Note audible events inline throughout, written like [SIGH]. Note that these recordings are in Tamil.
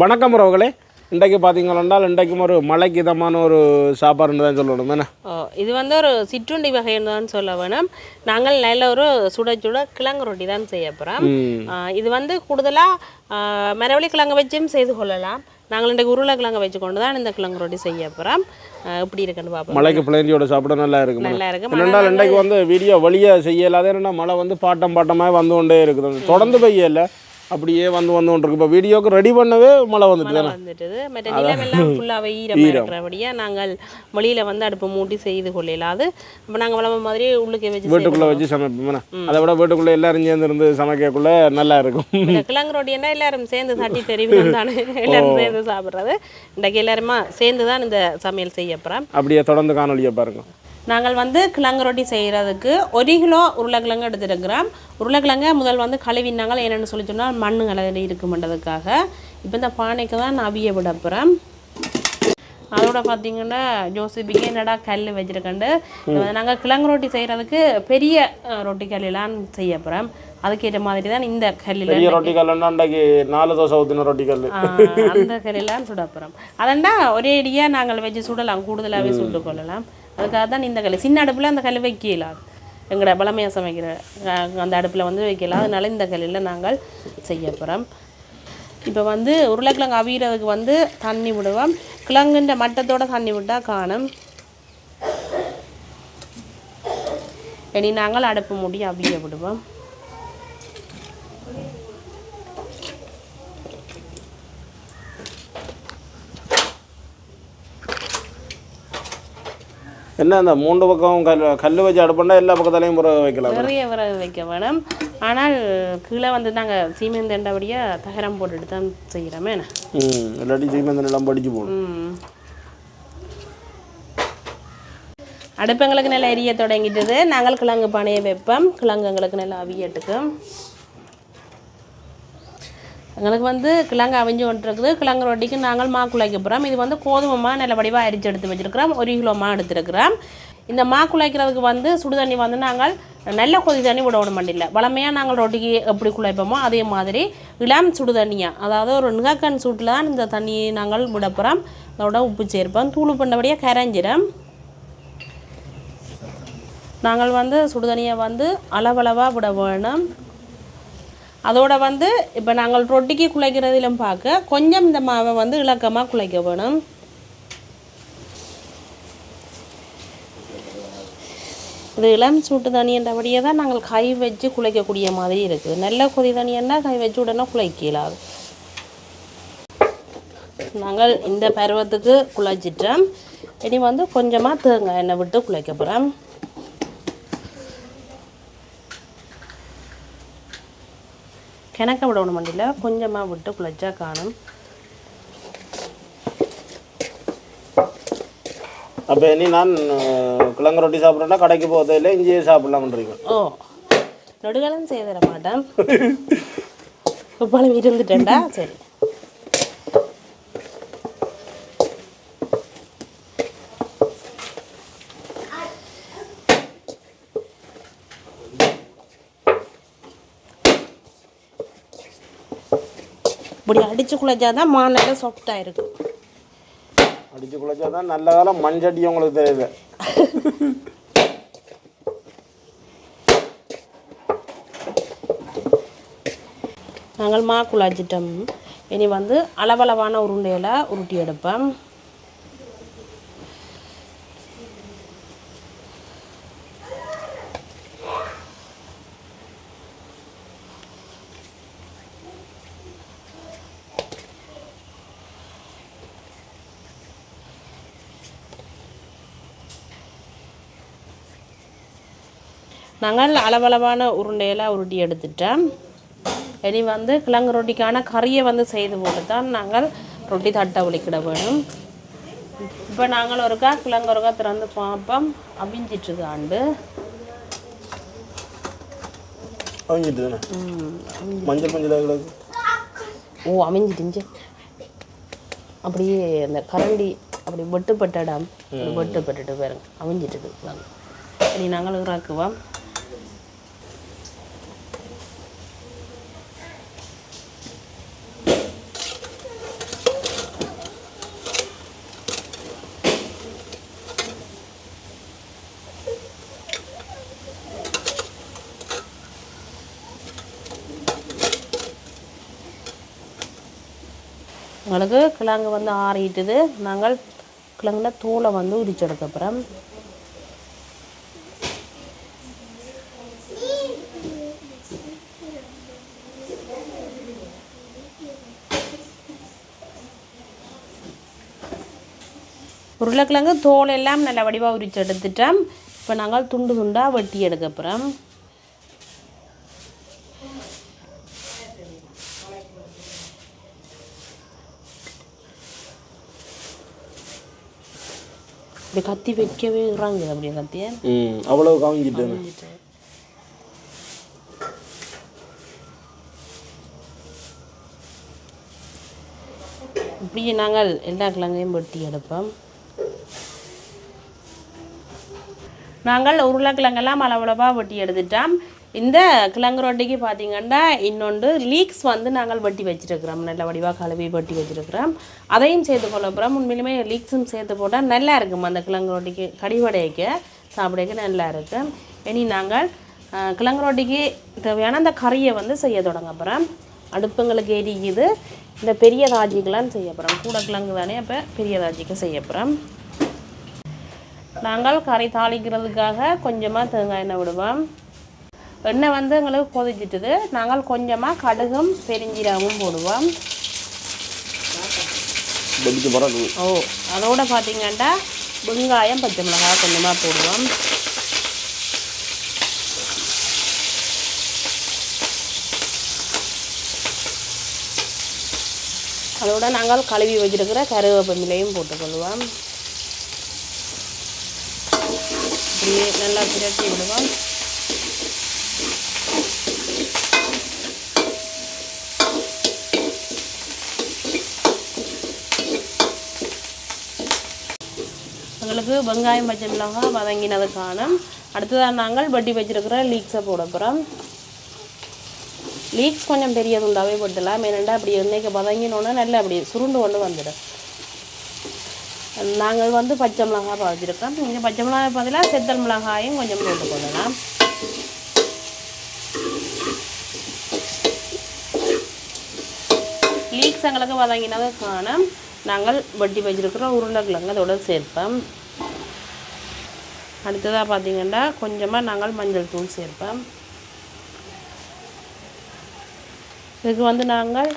வணக்கம் உறவுகளே. இன்றைக்கு பார்த்தீங்கன்னா இன்றைக்கும் ஒரு மழைக்கு இதமான ஒரு சாப்பாடுன்னு தான் சொல்லணும். என்ன? இது வந்து ஒரு சிற்றுண்டி வகைன்னு தான் சொல்ல வேணும். நாங்கள் நல்ல ஒரு சுட சுட கிழங்கு ரொட்டி தான் செய்ய போகிறோம் இது வந்து கூடுதலாக மரவள்ளி கிழங்கு வச்சும் செய்து கொள்ளலாம். நாங்கள் இன்றைக்கு உருளைக்கிழங்கு வச்சு கொண்டு தான் இந்த கிழங்கு ரொட்டி செய்ய போகிறோம் எப்படி இருக்குன்னு பார்ப்போம். மழைக்கு பிள்ளைஞ்சியோட சாப்பிட நல்லா இருக்கும். நல்லா இருக்கு என்னென்றால் இன்றைக்கு வந்து வீடியோ வழியாக செய்யலாத என்னன்னா மழை வந்து பாட்டம் பாட்டமாக வந்து கொண்டே இருக்குது. தொடர்ந்து பெய்யல. அப்படியே வந்து வந்து கொண்டு இருக்கு இப்போ வீடியோக்கு ரெடி பண்ணவே மழை வந்துட்டு தானே? வந்துட்டுது. மற்ற நிலமெல்லாம் ஃபுல்லாகவே ஈரமாக இருக்கிறபடியாக நாங்கள் வெளியில் வந்து அடுப்பு மூட்டி செய்து கொள்ளலாது இப்போ நாங்கள் வளம மாதிரி உள்ளுக்கே வச்சு வீட்டுக்குள்ளே வச்சு சமைப்போம்? அதை விட வீட்டுக்குள்ளே எல்லாரும் சேர்ந்து இருந்து சமைக்கக்குள்ள நல்லா இருக்கும். இந்த கிழங்கு ரொட்டின்னா எல்லாரும் சேர்ந்து தட்டி தெரிவிக்கும் தானே [LAUGHS] எல்லாரும் சேர்ந்து சாப்பிட்றது. இன்றைக்கு எல்லாருமா சேர்ந்து தான் இந்த சமையல் செய்ய போகிறோம் அப்படியே தொடர்ந்து காணொலியை பாருங்க. நாங்கள் வந்து கிழங்கு ரொட்டி செய்கிறதுக்கு ஒரு கிலோ உருளைக்கிழங்கு எடுத்துருக்கிறோம். உருளைக்கிழங்க முதல் வந்து கழுவினாங்க. என்னென்னு சொல்லி சொன்னால் மண்ணு கலரி இருக்குமென்றதுக்காக. இப்போ இந்த பானைக்கு தான் நான் அவிய விட போகிறேன் அதோட பார்த்தீங்கன்னா ஜோசிபிக்கு என்னடா கல் வச்சுருக்கண்டு. நாங்கள் கிழங்கு ரொட்டி செய்கிறதுக்கு பெரிய ரொட்டி கல்லாம் செய்ய போகிறோம் அதுக்கேற்ற மாதிரி தான் இந்த கல்லில் பெரிய ரொட்டி கல்லுன்னா இன்றைக்கு நாலு தோசை ஊற்றின ரொட்டி கல் அந்த கறியெல்லாம் சுட போகிறோம் அதண்டா ஒரே அடியாக நாங்கள் வச்சு சுடலாம். கூடுதலாகவே சுட்டு கொள்ளலாம். அதுக்காக தான் இந்த கல் சின்ன அடுப்பில் அந்த கல் வைக்கலாம் எங்களோட பழமையாக சமைக்கிற அந்த அடுப்பில் வந்து வைக்கலாம் அதனால இந்த கல்லில் நாங்கள் செய்ய போகிறோம் இப்போ வந்து உருளைக்கிழங்கு அவியறதுக்கு வந்து தண்ணி விடுவோம். கிழங்குன்ற மட்டத்தோடு தண்ணி விட்டால் காணும். இனி நாங்கள் அடுப்பு மூடி அவிய விடுவோம். என்ன அந்த மூன்று பக்கம் கல் கல் வச்சு அடுப்புண்டா எல்லா பக்கத்துலையும் புற வைக்கலாம். நிறைய விறகு வைக்க வேணும். ஆனால் கீழே வந்து நாங்கள் சீமெந்து எண்டபடியாக தகரம் போட்டுட்டு தான் செய்கிறோமே ம் இல்லாட்டி எல்லாம் படிச்சு போகணும் அடுப்பு எங்களுக்கு நல்லா எரிய தொடங்கிட்டது. நாங்கள் கிழங்கு பானையை வைப்போம். கிழங்கு எங்களுக்கு நல்லா அவியட்டுக்கும் எங்களுக்கு வந்து கிழங்கு அவிஞ்சு கொண்டிருக்குது. கிழங்கு ரொட்டிக்கு நாங்கள் மா குழைக்க போகிறோம் இது வந்து கோதுமை மா நல்ல வடிவாக அரிச்சு எடுத்து வச்சிருக்கிறோம். ஒரு கிலோ மா எடுத்துருக்கிறோம். இந்த மா குழைக்கிறதுக்கு வந்து சுடு தண்ணி வந்து நாங்கள் நல்ல கொதி தண்ணி விடணும் விட வளமையாக நாங்கள் ரொட்டிக்கு எப்படி குழைப்போமோ அதே மாதிரி இளம் சுடு தண்ணியாக அதாவது ஒரு நிகக்கன் சூட்டில் தான் இந்த தண்ணியை நாங்கள் விட போகிறோம் அதோட உப்பு சேர்ப்போம். தூள் பண்ணபடியாக கரைஞ்சிடும் நாங்கள் வந்து சுடுதண்ணியை வந்து அளவளவாக விட வேணும். அதோடு வந்து இப்போ நாங்கள் ரொட்டிக்கு குழைக்கிறதிலும் பார்க்க கொஞ்சம் இந்த மாவை வந்து இலக்கமாக குழைக்க வேணும். இது இளம் சூட்டு தண்ணின்றபடியே தான் நாங்கள் கை வச்சு குழைக்கக்கூடிய மாதிரி இருக்குது நல்ல கொதி தண்ணின்னா கை வச்சு உடனே குழைக்கலாது நாங்கள் இந்த பருவத்துக்கு குழைச்சிட்டோம் இனி வந்து கொஞ்சமாக தேங்காய் எண்ணெய் விட்டு குழைக்க போகிறோம் கிணக்க விடணும் வண்டியில் கொஞ்சமாக விட்டு குழைச்சா காணும். அப்போ இனி நான் கிழங்கு ரொட்டி சாப்பிட்றேன்னா கடைக்கு போகிறதே இல்லை இங்கேயே சாப்பிட்லாம்ன்றீங்க ஓ நொடுகாலம் செய்ய தர மாட்டேன். உப்பாலம் இருந்துட்டேன்டா. சரி. இப்படி அடிச்சு குழைச்சாதான் மாநில சாஃப்டாக இருக்கும் அடிச்சு குழைச்சா தான் நல்ல காலம் மண்சட்டி உங்களுக்கு தெரியுது. நாங்கள் மா குழாச்சிட்டோம் இனி வந்து அளவளவான உருண்டையில் உருட்டி எடுப்பேன் நாங்கள் அளவளவான உருண்டையில் உருட்டி எடுத்துட்டோம் இனி வந்து கிழங்கு ரொட்டிக்கான கறியை வந்து செய்து போட்டு தான் நாங்கள் ரொட்டி தட்டை ஒலிக்கிட வேணும். இப்போ நாங்கள் ஒருக்கா கிழங்கு ஒருக்கா திறந்து பார்ப்போம். அவிஞ்சிட்ருக்கு ஆண்டு. மஞ்சள் ஓ அவிஞ்சிட்டுஞ்சு அப்படியே அந்த கரண்டி அப்படி வெட்டுப்பட்ட இடம். வெட்டுப்பட்டுட்டு பாருங்க அவிஞ்சிட்டுது கிழங்கு இனி நாங்கள் இறக்குவோம். எங்களுக்கு கிழங்கு வந்து ஆறிட்டுது. நாங்கள் கிழங்குல தோலை வந்து உரிச்செடுக்கப்புறம் உருளைக்கிழங்கு தோல் எல்லாம் நல்ல வடிவாக உரிச்சு எடுத்துட்டோம் இப்போ நாங்கள் துண்டு துண்டாக வெட்டி எடுக்கப்புறம் இப்படி கத்தி வைக்கவே இறாங்குது அப்படியே கத்தியை அவ்வளவு காமிச்சிட்டு இப்படி நாங்கள் எல்லா கிழங்கையும் வெட்டி எடுப்போம். நாங்கள் உருளைக்கிழங்கெல்லாம் அளவளவாக வெட்டி எடுத்துட்டோம். இந்த கிழங்கு ரொட்டிக்கு பார்த்தீங்கன்னா இன்னொன்று லீக்ஸ் வந்து நாங்கள் வட்டி வச்சுருக்கிறோம். நல்ல வடிவாக கழுவி வட்டி வச்சுருக்கிறோம். அதையும் சேர்த்து கொள்ள உண்மையிலுமே லீக்ஸும் சேர்த்து போட்டால் நல்லா இருக்கும் அந்த கிழங்கு ரொட்டிக்கு கடிவடைக்க. சாப்பிடக்க நல்லா இருக்கும் இனி நாங்கள் கிழங்கு ரொட்டிக்கு தேவையான அந்த கறியை வந்து செய்ய தொடங்க அடுப்புங்களுக்கு எரிக்குது இந்த பெரிய ராஜிக்கெலாம் செய்ய போகிறோம் கூட கிழங்கு தானே அப்போ பெரிய ராஜிக்கு செய்ய போகிறோம் நாங்கள் கறி தாளிக்கிறதுக்காக கொஞ்சமாக தேங்காய் எண்ணெய் விடுவோம். எண்ணெய் வந்து எங்களுக்கு கொதிச்சிட்டுது. நாங்கள் கொஞ்சமாக கடுகும் பெருஞ்சீரகமும் போடுவோம். ஓ அதோட பார்த்தீங்கன்னா வெங்காயம் பச்சை மிளகாய் கொஞ்சமாக போடுவோம். அதோட நாங்கள் கழுவி வச்சிருக்கிற கருவேப்பிலையும் போட்டுக்கொள்வோம் இப்படியே நல்லா பிரட்டி விடுவோம். பிறகு வெங்காயம் பச்சை மிளகாய் வதங்கினது காணும் அடுத்ததாக நாங்கள் வட்டி வச்சிருக்கிற லீக்ஸை போட போகிறோம் லீக்ஸ் கொஞ்சம் பெரிய உண்டாவே போட்டுடலாம். ஏனெண்டா அப்படி இன்றைக்கி வதங்கினோன்னா நல்லா அப்படி சுருண்டு கொண்டு வந்துடும். நாங்கள் வந்து பச்சை மிளகாய் பாய்ச்சிருக்கோம் இங்கே பச்சை மிளகாய் பதிலாக செத்தல் மிளகாயும் கொஞ்சம் போட்டு போட்டுக்கொள்ளலாம் லீக்ஸ் எங்களுக்கு வதங்கினது காணும் நாங்கள் வட்டி வச்சிருக்கிற உருளைக்கிழங்கு அதோட சேர்ப்போம். அடுத்ததாக பார்த்தீங்கன்னா கொஞ்சமாக நாங்கள் மஞ்சள் தூள் சேர்ப்போம். இதுக்கு வந்து நாங்கள்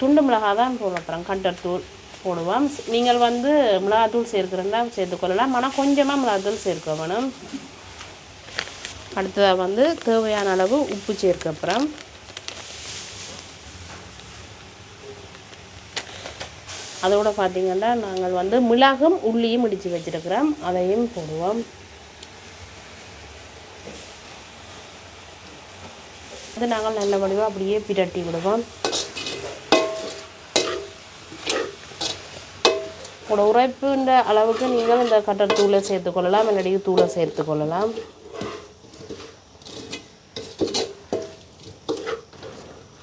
துண்டு மிளகாய் தான் போட கண்டர் தூள் போடுவோம். நீங்கள் வந்து மிளகாத்தூள் சேர்க்குறதா சேர்த்துக்கொள்ளலாம் ஆனால் கொஞ்சமாக மிளகாத்தூள் சேர்க்க வேணும். அடுத்ததாக வந்து தேவையான அளவு உப்பு சேர்க்க அதோட பார்த்திங்கன்னா நாங்கள் வந்து மிளகும் உள்ளியும் இடித்து வச்சிருக்கிறோம். அதையும் போடுவோம். அது நாங்கள் நல்ல வடிவாக அப்படியே பிரட்டி விடுவோம். உங்களோட உரைப்புன்ற அளவுக்கு நீங்கள் இந்த கட்டர் தூளை சேர்த்துக்கொள்ளலாம் இல்லாட்டி தூளை சேர்த்துக்கொள்ளலாம்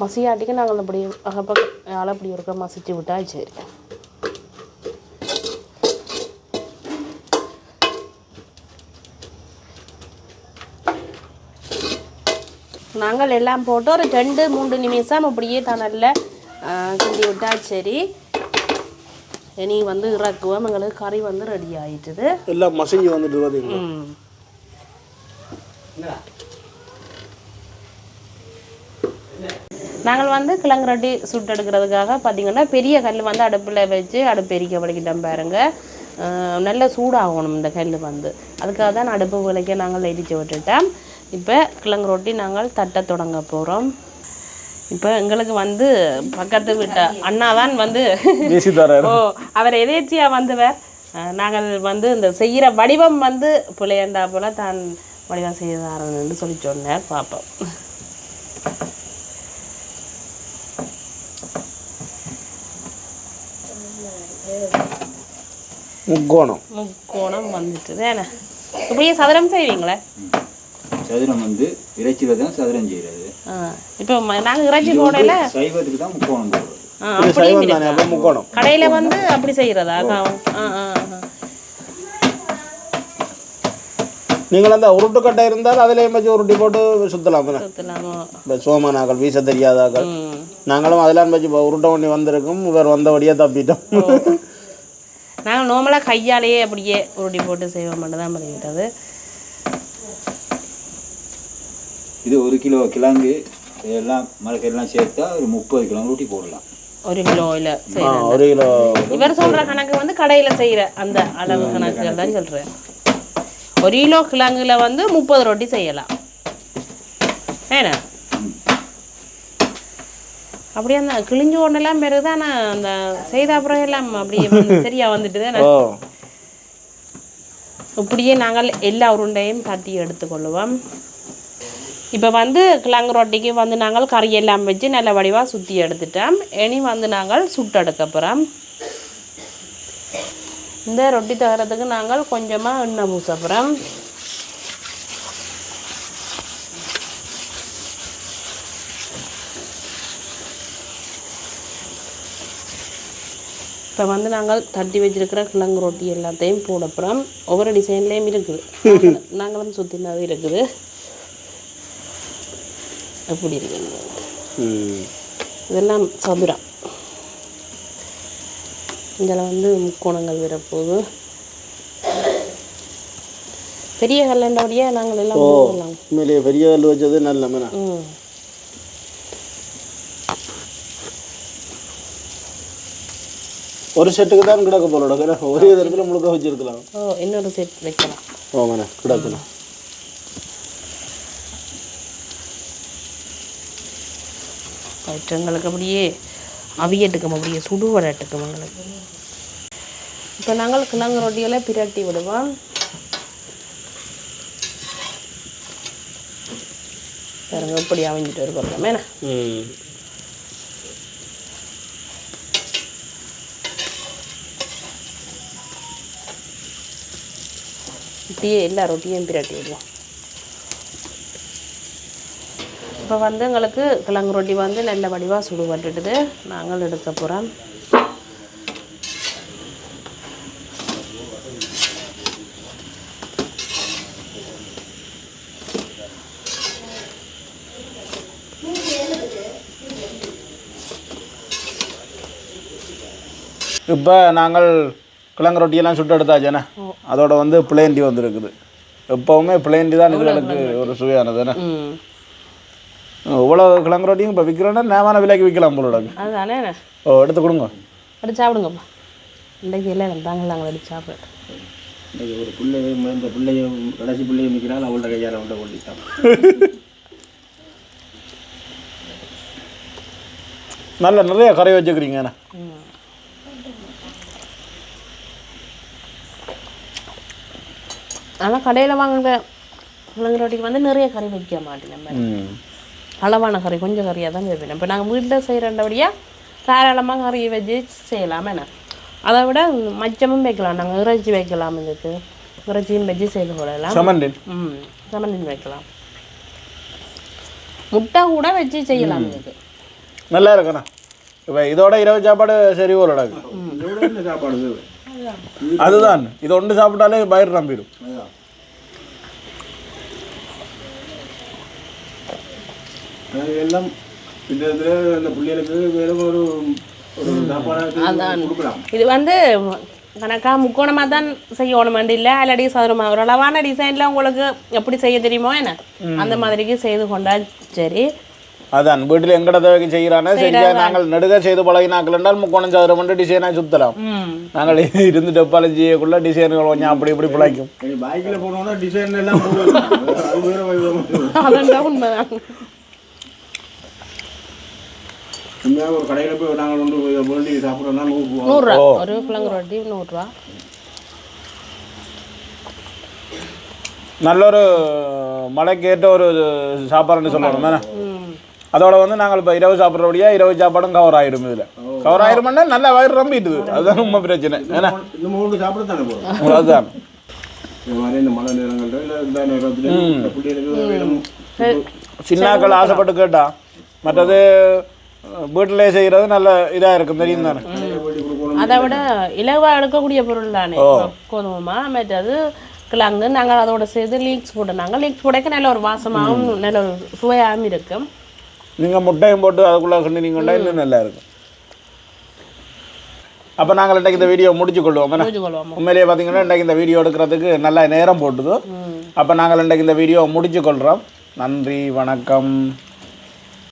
மசியாட்டிக்கு நாங்கள் அப்படி அகப்ப ஆள் அப்படி இருக்க மசிச்சு விட்டால் சரி நாங்கள் எல்லாம் போட்டு ஒரு ரெண்டு மூன்று நிமிஷம் அப்படியே தணலில் கிண்டி விட்டா சரி. இனி வந்து இறக்குவோம். எங்களுக்கு கறி வந்து ரெடி ஆயிட்டுது. எல்லாம் மசிஞ்சு வந்துட்டு பார்த்தீங்களா நாங்கள் வந்து கிழங்கு ரொட்டி சுட்டு எடுக்கிறதுக்காக பார்த்தீங்கன்னா பெரிய கல் வந்து அடுப்பில் வச்சு அடுப்பு எரிக்க வலிக்கிட்டோம் பாருங்க. அஹ் நல்ல சூடாகணும் இந்த கல் வந்து. அதுக்காக தான் அடுப்பு விலைக்க நாங்கள் எரிச்சு விட்டுட்டோம். இப்போ கிழங்கு ரொட்டி நாங்கள் தட்ட தொடங்க போகிறோம். இப்போ எங்களுக்கு வந்து பக்கத்து வீட்டு அண்ணா தான் வந்து ஓ அவர் எதேச்சியாக வந்தவர். நாங்கள் வந்து இந்த செய்கிற வடிவம் வந்து பிள்ளையண்டா போல தான் வடிவம் செய்தாரன்னு சொல்லி சொன்னார் பார்ப்போம் முக்கோணம். முக்கோணம் வந்துட்டு தானே இப்படியே சதுரம் செய்வீங்களே? சதுரம் வந்து இறைச்சியில் தான் சதுரம் செய்கிறது ஆ இப்போ நாங்கள் இறைச்சி போடையில் சைவத்துக்கு தான் முக்கோணம் போடுறது. கடையில் வந்து அப்படி ஆ நீங்கள் அந்த உருட்டுக்கட்டை இருந்தால் அதிலே வச்சு உருட்டி போட்டு சுற்றலாம் சுத்தலாமோ இப்போ சோமனாக்கள் வீச தெரியாதாக்கள். நாங்களும் அதெல்லாம் வச்சு இப்போ உருட்டை பண்ணி வந்திருக்கோம். இவர் வந்தபடியாக தப்பிட்டோம். நாங்கள் நார்மலாக கையாலேயே அப்படியே உருட்டி போட்டு செய்வோம் மட்டும் தான் பண்ணிக்கிட்டது இது ஒரு கிலோ கிழங்கு இதெல்லாம் மரக்கறியெல்லாம் சேர்த்தா ஒரு முப்பது கிலோ ஊட்டி போடலாம். ஒரு கிலோவில் ஒரு கிலோ இவர் சொல்கிற கணக்கு வந்து கடையில் செய்கிற அந்த அளவு கணக்குகள் தான் சொல்கிறேன் ஒரு கிலோ கிழங்குல வந்து முப்பது ரொட்டி செய்யலாம். ஏண்ணா அப்படியே அந்த கிழிஞ்சு ஒன்றெல்லாம் பிறகு அந்த செய்த அப்புறம் எல்லாம் அப்படியே வந்து [LAUGHS] சரியா வந்துட்டு தான் இப்படியே நாங்கள் எல்லா உருண்டையும் தட்டி எடுத்துக்கொள்ளுவோம். இப்போ வந்து கிழங்கு ரொட்டிக்கு வந்து நாங்கள் கறி எல்லாம் வச்சு நல்ல வடிவாக சுற்றி எடுத்துட்டோம். இனி வந்து நாங்கள் சுட்டெடுக்க போகிறோம் இந்த ரொட்டி தகரத்துக்கு நாங்கள் கொஞ்சமாக எண்ணெய் பூச போகிறோம் இப்போ வந்து நாங்கள் தட்டி வச்சிருக்கிற கிழங்கு ரொட்டி எல்லாத்தையும் போட போகிறோம் ஒவ்வொரு டிசைன்லேயும் இருக்குது. நாங்களும் நாங்களும் சுற்றினது இருக்குது. எப்படி இருக்குது ம். இதெல்லாம் சதுரம் இதில் வந்து முக்கோணங்கள் வரப்போகுது. பெரிய கல்லண்டபடியாக நாங்கள் எல்லாம் உண்மையிலேயே பெரிய கல் வச்சது நல்ல மேனா ம். ஒரு செட்டுக்கு தான் கிடக்க போல ஒரே இடத்துல முழுக்க வச்சிருக்கலாம். ஓ இன்னொரு செட் வைக்கலாம். ஓ மேனா கிடக்கணும் எங்களுக்கு அப்படியே அவியட்டுக்கும் அப்படியே சுடுவடட்டுக்கும் எங்களுக்கு. இப்போ நாங்கள் கிழங்கு ரொட்டிகளை பிரட்டி விடுவோம். பாருங்க இப்படி அவிஞ்சிட்டு இருக்கிறோம் ம். இப்படியே எல்லா ரொட்டியும் பிரட்டி விடுவோம். இப்போ வந்து எங்களுக்கு கிழங்கு ரொட்டி வந்து நல்ல வடிவாக சுடுபட்டுட்டுது. நாங்கள் எடுக்க போகிறோம் இப்போ நாங்கள் கிழங்கு ரொட்டியெல்லாம் சுட்டு எடுத்தாச்சேண்ணே. அதோட வந்து பிளேண்டி வந்திருக்குது. எப்போவுமே பிளேண்டி தான் இதுகளுக்கு ஒரு சுவையானதுண்ணே. இவ்வளோ கிழங்கு ரொட்டியும் இப்போ விற்கிறோன்னா நேமான விலைக்கு விற்கலாம் போல இருக்கு. அதுதானே? ஓ எடுத்து கொடுங்க. எடுத்து சாப்பிடுங்கப்பா இன்றைக்கு இல்லை தாங்க நாங்கள் எடுத்து சாப்பிடுறோம் ஒரு பிள்ளை இந்த பிள்ளைய கடைசி பிள்ளைய நிற்கிறாள் அவள்கிட்ட கையால் அவள்கிட்ட ஓட்டிட்டான் [LAUGHS] நல்ல நிறைய கறி வச்சுக்கிறீங்கண்ணே ஆனால் கடையில் வாங்குற கிழங்கு ரொட்டிக்கு வந்து நிறைய கறி வைக்க மாட்டேன் நம்ம. அளவான கறி கொஞ்சம் கறியாக தான் வைப்பேன் இப்போ நாங்கள் வீட்டில் செய்கிறண்டபடியாக தாராளமாக கறி வச்சு செய்யலாம் என்ன? அதை விட மச்சமும் வைக்கலாம். நாங்கள் இறைச்சி வைக்கலாம் இதுக்கு. இறைச்சியும் வச்சு செய்து கொள்ளலாம். செமண்டின் ம் சமந்தின் வைக்கலாம். முட்டை கூட வச்சு செய்யலாம் இதுக்கு. நல்லா இருக்குண்ணா இப்போ இதோட இரவு சாப்பாடு சரி ஒரு இடக்கு இதோட என்ன சாப்பாடு? அதுதான். இது ஒன்று சாப்பிட்டாலே பயிர் நம்பிடும் அதான். அது எல்லாம் அந்த பிள்ளைகளுக்கு வெறும் ஒரு ஒரு சாப்பாடு கொடுக்கலாம். இது வந்து கணக்கா முக்கோணமாக தான் செய்யணும் இல்லை. அல்லடி சதுரமாக ஒரு அளவான டிசைனில் உங்களுக்கு எப்படி செய்ய தெரியுமோ என்ன? அந்த மாதிரிக்கு செய்து கொண்டால் சரி. அதான். வீட்டில் எங்கட தேவைக்கு செய்கிறானே? சரியா நாங்கள் நெடுக செய்து பழகினாக்கள் என்றால் முக்கோணம் சதுரம் மட்டும் டிசைனாக சுத்தலாம். நாங்கள் இருந்துட்டு டப்பாலும் செய்யக்குள்ள டிசைன்கள் கொஞ்சம் அப்படி இப்படி பிழைக்கும். பைக்கில் போனோம்னா டிசைன் எல்லாம் [LAUGHS] போடுவோம். அது வேற விதமா அதான் உண்மைதான் உண்மையாக ஒரு கடையில் போய் நாங்கள் வந்து வேண்டி சாப்பிட்றோம்னா நூறு நூறுரூவா. ஒரு கிழங்கு ரொட்டி நூறுரூவா. நல்ல ஒரு மழைக்கு ஏற்ற ஒரு சாப்பாடுன்னு சொல்லணும் தானே? அதோட வந்து நாங்கள் இப்போ இரவு சாப்பிட்றபடியா இரவு சாப்பாடும் கவர் ஆயிரும் இதில். கவர் ஆயிரும்னா நல்லா வயிறு நம்பிட்டுது அதுதான் உண்மை பிரச்சனை ஏன்னா இந்த மூணு சாப்பிட தானே போகிறோம் அதுதான். இந்த மாதிரி இந்த மழை நேரங்கள்ல இல்லை இந்த நேரத்துல பிள்ளைகளுக்கு சின்னாக்கள் ஆசைப்பட்டு கேட்டா மற்றது வீட்டிலே செய்கிறது நல்ல இதாக இருக்கும் தெரியும் தானே? அதை விட இலவா எடுக்கக்கூடிய பொருள் தானே. கோதுமைமா மற்றது கிழங்கு நாங்கள் அதோட சேர்த்து லீக்ஸ் போட்டோம் நாங்கள் லீக்ஸ் போடக்க நல்ல ஒரு வாசமாகவும் நல்ல ஒரு சுவையாகவும் இருக்கும். நீங்கள் முட்டையும் போட்டு அதுக்குள்ளே கிண்டினீங்கன்னா இன்னும் நல்லா இருக்கும். அப்போ நாங்கள் இன்றைக்கு இந்த வீடியோ முடிச்சு கொள்வோம் உண்மையிலேயே பார்த்தீங்கன்னா இன்றைக்கு இந்த வீடியோ எடுக்கிறதுக்கு நல்ல நேரம் போட்டுது. அப்போ நாங்கள் இன்றைக்கு இந்த வீடியோ முடிச்சு கொள்கிறோம் நன்றி வணக்கம்.